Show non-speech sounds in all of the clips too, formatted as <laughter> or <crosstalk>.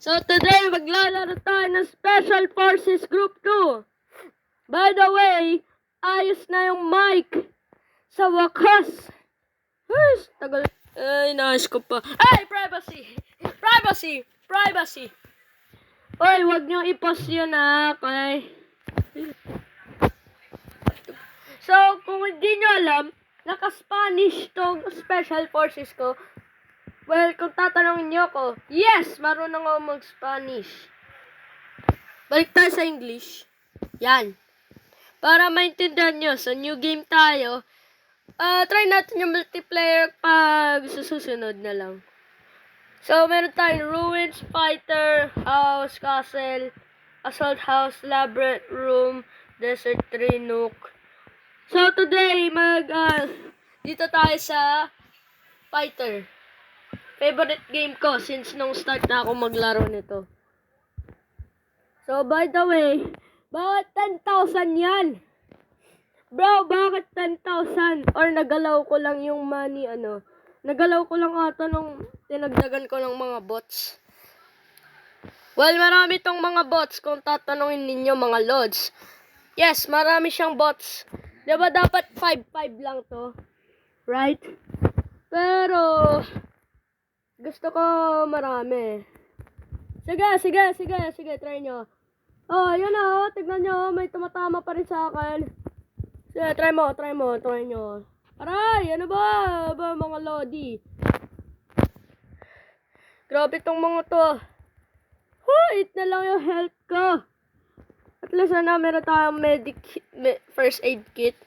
So today, maglalaro tayo ng Special Forces Group 2. By the way, ayos na yung mic. Sa wakas. Ay, tagal. Ay, naayos ko pa. Ay, privacy! Privacy! Privacy! Oy, wag niyo i-post yun ah, okay? So, kung hindi nyo alam, naka-Spanish tong Special Forces ko. Well, kung tatanungin niyo ako, yes, marunong ako mag-Spanish. Balik tayo sa English. Yan. Para maintindihan nyo, sa new game tayo, ah try natin yung multiplayer pag susunod na lang. So, meron tayong Ruins, Fighter, House, Castle, Assault House, Labyrinth Room, Desert 3, Nook. So, today, mag, ah, dito tayo sa Fighter. Favorite game ko since nung start na ako maglaro nito. So, by the way, bakit 10,000 yan? Bro, bakit 10,000? Or nagalaw ko lang yung money, ano? Nagalaw ko lang ata nung tinagdagan ko ng mga bots. Well, marami tong mga bots kung tatanungin ninyo mga lods. Yes, marami siyang bots. Diba dapat 5-5 lang to? Right? Pero, gusto ko marami. Sige, sige, sige, sige, try nyo. Oh, yun na, oh, tignan nyo, may tumatama pa rin sa akin. Sige, try mo, try mo, try nyo. Aray, ano ba? Ba, mga lodi. Grabe tong mga to. Wait na lang yung health ko. At least na meron tayong medic, me- first aid kit.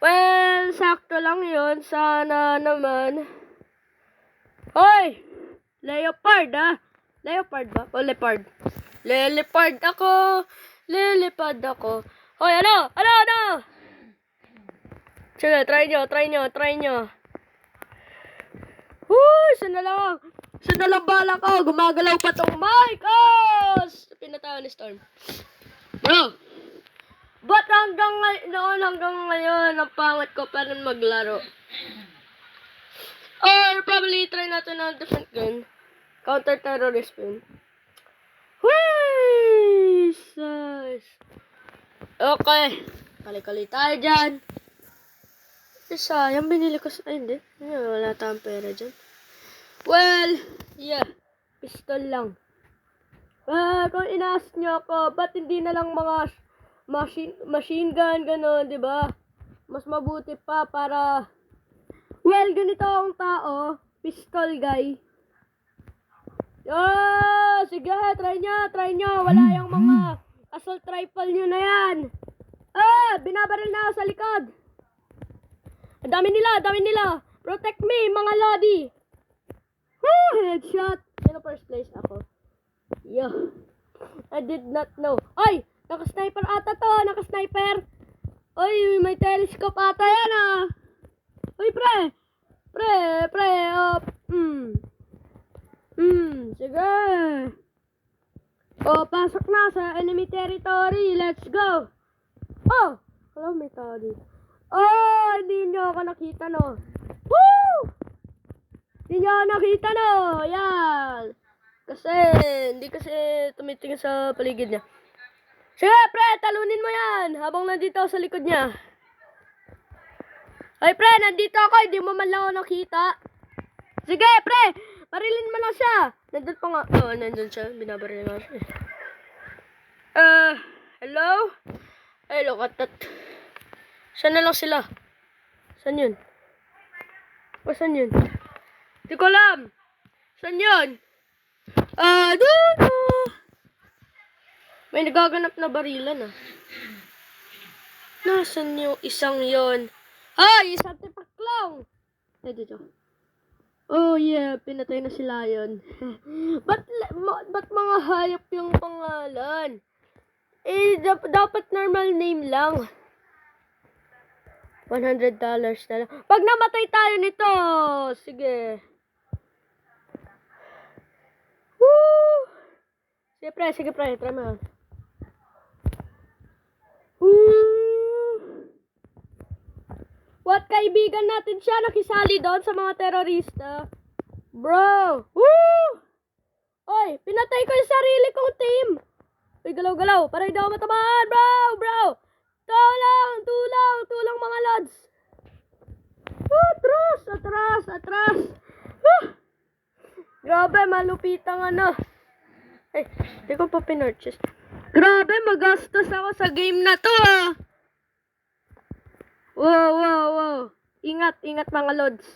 Well, sakto lang yun. Sana naman. Hoy! Leopard, ah. Leopard ba? O leopard? Leopard ako. Lilipad ako. Hoy, ano? Ano? Ano? Sige, try nyo, try nyo, try nyo. Huy, sana lang. Sana lang bala ko. Gumagalaw pa tong mic. Oh! Pinatawa ni Storm. Bro, ba't hanggang ngay- noon hanggang ngayon ang pangat ko pa rin maglaro? Or probably try natin ng different gun. Counter-terrorist gun. Whee! Sus. Okay. Kali-kali tayo dyan. Sayang, binili ko sa... Ay, hindi. Wala tayong pera dyan. Well, yeah. Pistol lang. Ah, kung inaas nyo ako, ba't hindi na lang mga machine, machine gun, gano'n, di ba? Mas mabuti pa para... Well, ganito ang tao. Pistol guy. Ah, sige, try nyo, try nyo. Wala yung mga assault rifle nyo na yan. Ah, binabaril na ako sa likod. Ang dami nila, ang dami nila. Protect me, mga lodi. Woo, headshot. Sino first place ako? Yo. I did not know. Ay, naka-sniper ata to, naka-sniper. Oy, may telescope ata yan ah. Uy, pre. Pre, pre, oh. Hmm. Hmm, sige. Oh, pasok na sa enemy territory. Let's go. Oh, hello, may tao. Oh, hindi nyo ako nakita, no. Woo! Hindi nyo ako nakita, no. Yan. Kasi, hindi kasi tumitingin sa paligid niya. Sige, pre, talunin mo yan. Habang nandito sa likod niya. Ay, pre, nandito ako. Hindi mo man lang ako nakita. Sige, pre. Barilin mo lang siya. Nandun pa nga. Oo, oh, nandun siya. Binabaril nga siya. Uh, hello? Ay, look at that. Saan na lang sila? Saan yun? O, saan yun? Di ko alam. Saan yun? Ah, doon. ah. May nagaganap na barilan ah. Nasaan yung isang yon? Ay, isang tipaklong! Eh, dito. Oh yeah, pinatay na si Lion. <laughs> ba't, ba't mga hayop yung pangalan? Eh, dap- dapat normal name lang. $100 na lang. Pag namatay tayo nito, sige. Woo! Sige pre, sige pre, try mo. Woo! What kaibigan natin siya nakisali doon sa mga terorista? Bro! Woo! Oy, pinatay ko yung sarili kong team. Uy, galaw-galaw. Para hindi ako matamaan, bro, bro. Tulang, tulang, tulang mga lads. Atras, atras, atras. Ah! Grabe, malupitang ano. Ay, hindi ko pa pinurchase. Grabe, magastos ako sa game na to ah. Wow, wow, wow. Ingat, ingat mga lods.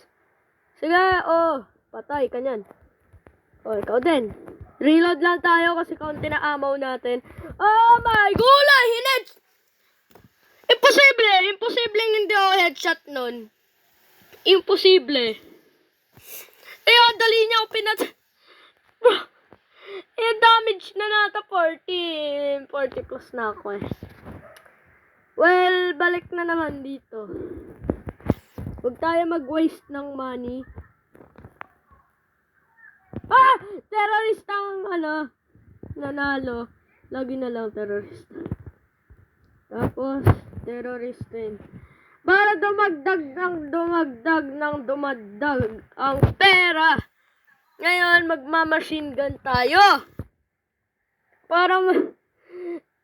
Sige, oh. Patay ka niyan. Oh, ikaw din. Reload lang tayo kasi kaunti na amaw natin. Oh my gulay! Hined! Imposible! Imposible hindi ako headshot nun. Imposible. Eh, ang dali niya ako pinat... <laughs> Eh, damage na nata 40. 40 plus na ako eh. Well, balik na naman dito. Huwag tayo mag-waste ng money. Ah! Terrorist ang ano, nanalo. Lagi na lang terrorist. Tapos, terrorist din. Para dumagdag ng dumagdag ng dumaddag ang pera. Ngayon, magmamachine gun tayo. Para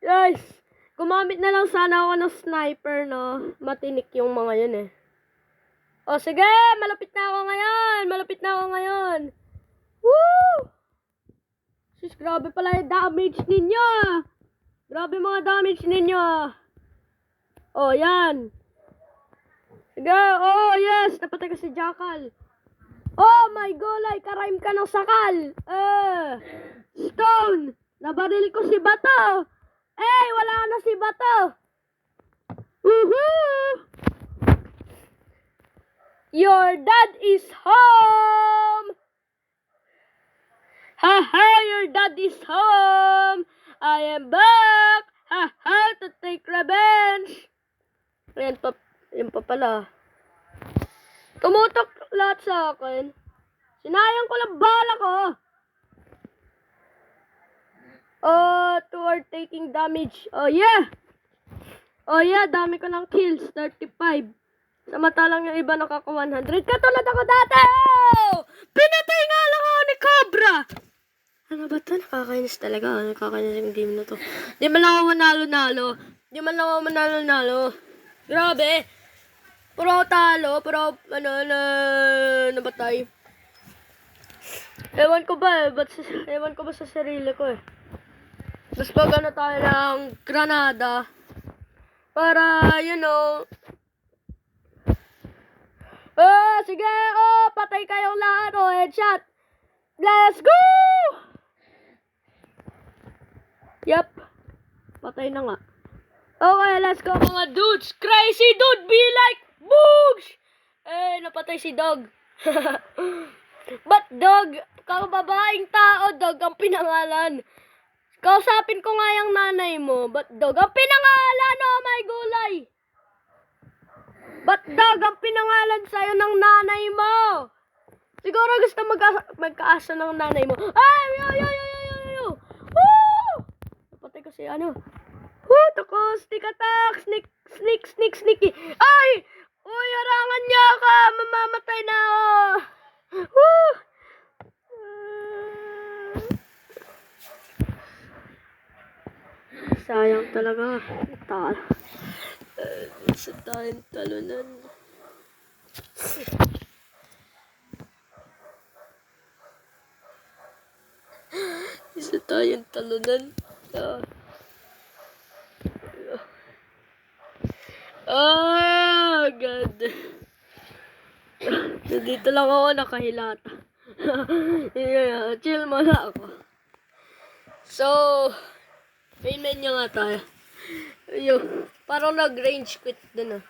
Guys, gumamit na lang sana ako ng sniper, no? Matinik yung mga yun eh. O sige, malapit na ako ngayon. Malapit na ako ngayon. Woo! Sis, grabe pala yung damage ninyo. Grabe mga damage ninyo. Oh, yan. Sige, oh, yes. Napatay ka si Jackal. Oh my golay, karime ka ng sakal. Eh, stone. Nabaril ko si Bato. Eh, wala na si Bato. Woohoo! Your dad is home. Ha ha, your dad is home. I am back. Ha ha, to take revenge. Ayan pa, yan pa pala. Tumutok lahat sa akin. Sinayang ko lang bala ko. Oh, toward taking damage. Oh, yeah. Oh, yeah, dami ko ng kills. 35. Samantalang yung iba nakaka 100. Katulad ako dati! Oh! Pinatay nga lang ako ni Cobra! Ano ba to? Nakakainis talaga. Nakakainis yung game na to. Di man lang ako manalo-nalo. Di man lang ako manalo-nalo. Grabe. Puro talo. Puro, ano, na, nabatay. Ewan ko ba eh. Ba't, sa- ewan ko ba sa sarili ko eh. Tapos pag ano tayo ng granada. Para, you know, Ah, sige, oh, patay kayong lahat, oh, headshot. Let's go! Yep. Patay na nga. Okay, let's go mga dudes. Crazy dude, be like boogs! Eh, napatay si dog. <laughs> But dog, kababaing tao, dog ang pinangalan. Kausapin ko nga yung nanay mo. But dog ang pinangalan, oh my gulay. Ba't dog ang pinangalan sa'yo ng nanay mo? Siguro gusto magka magkaasa ng nanay mo. Ay! Yo, yo, yo, yo, yo, yo! Woo! Napatay ko si ano. Woo! Tako! Sneak attack! Sneak, sneak, sneak, sneaky! Ay! Uy, harangan niya ka! Mamamatay na ako! Woo! Sayang talaga. Tal. Sa tayong talunan. Isa tayong talunan. Ah. Ah, God. Nandito lang ako nakahilata. <laughs> yeah, chill muna ako. So, main menu nga tayo. Ayun, parang nag-range quit dun ah.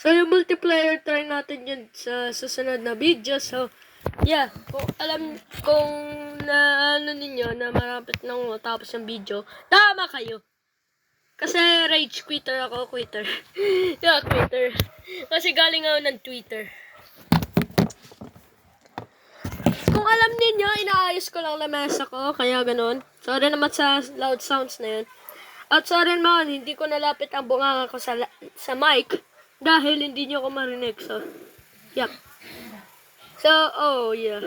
So, yung multiplayer, try natin yun sa susunod na video. So, yeah, kung alam, kung na ano ninyo, na marapit nang matapos yung video, tama kayo. Kasi rage quitter ako, quitter. <laughs> yeah, quitter. Kasi galing ako ng Twitter. Kung alam ninyo, inaayos ko lang lamesa ko, kaya ganun. Sorry naman sa loud sounds na yun. At sorry naman, hindi ko nalapit ang bunganga ko sa, sa mic dahil hindi nyo ako marinig. So, yep. So, oh, yeah.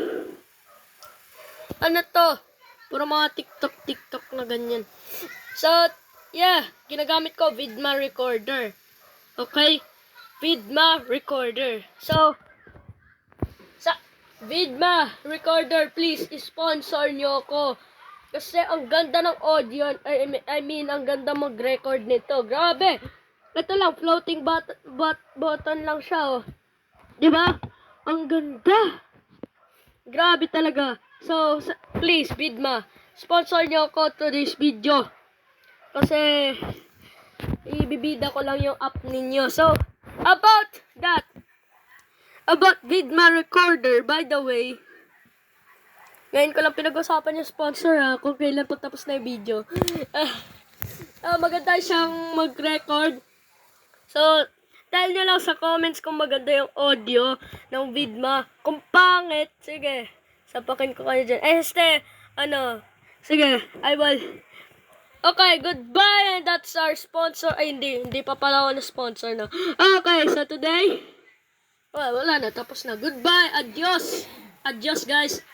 ano to? Puro mga TikTok, TikTok na ganyan. So, yeah, ginagamit ko Vidma Recorder. Okay? Vidma Recorder. So, Vidma Recorder, please, sponsor nyo ako. Kasi ang ganda ng audio, I, mean, ang ganda mag-record nito. Grabe! Ito lang, floating bot, bot, button lang siya, oh. Ba? Ang ganda! Grabe talaga. So, please, Vidma, sponsor nyo ako to this video. Kasi, ibibida ko lang yung app ninyo. So, about that, about Vidma Recorder, by the way, ngayon ko lang pinag-usapan yung sponsor ha, kung kailan po tapos na yung video. Ah, maganda siyang mag-record. So, tell nyo lang sa comments kung maganda yung audio ng Vidma. Kung pangit, sige, sapakin ko kayo dyan. Eh, este, ano, sige, I will. Okay, goodbye, and that's our sponsor. Ay, hindi, hindi pa pala ako na sponsor, no. Okay, so today, well, wala na, tapos na. Goodbye, adios. Adios, guys.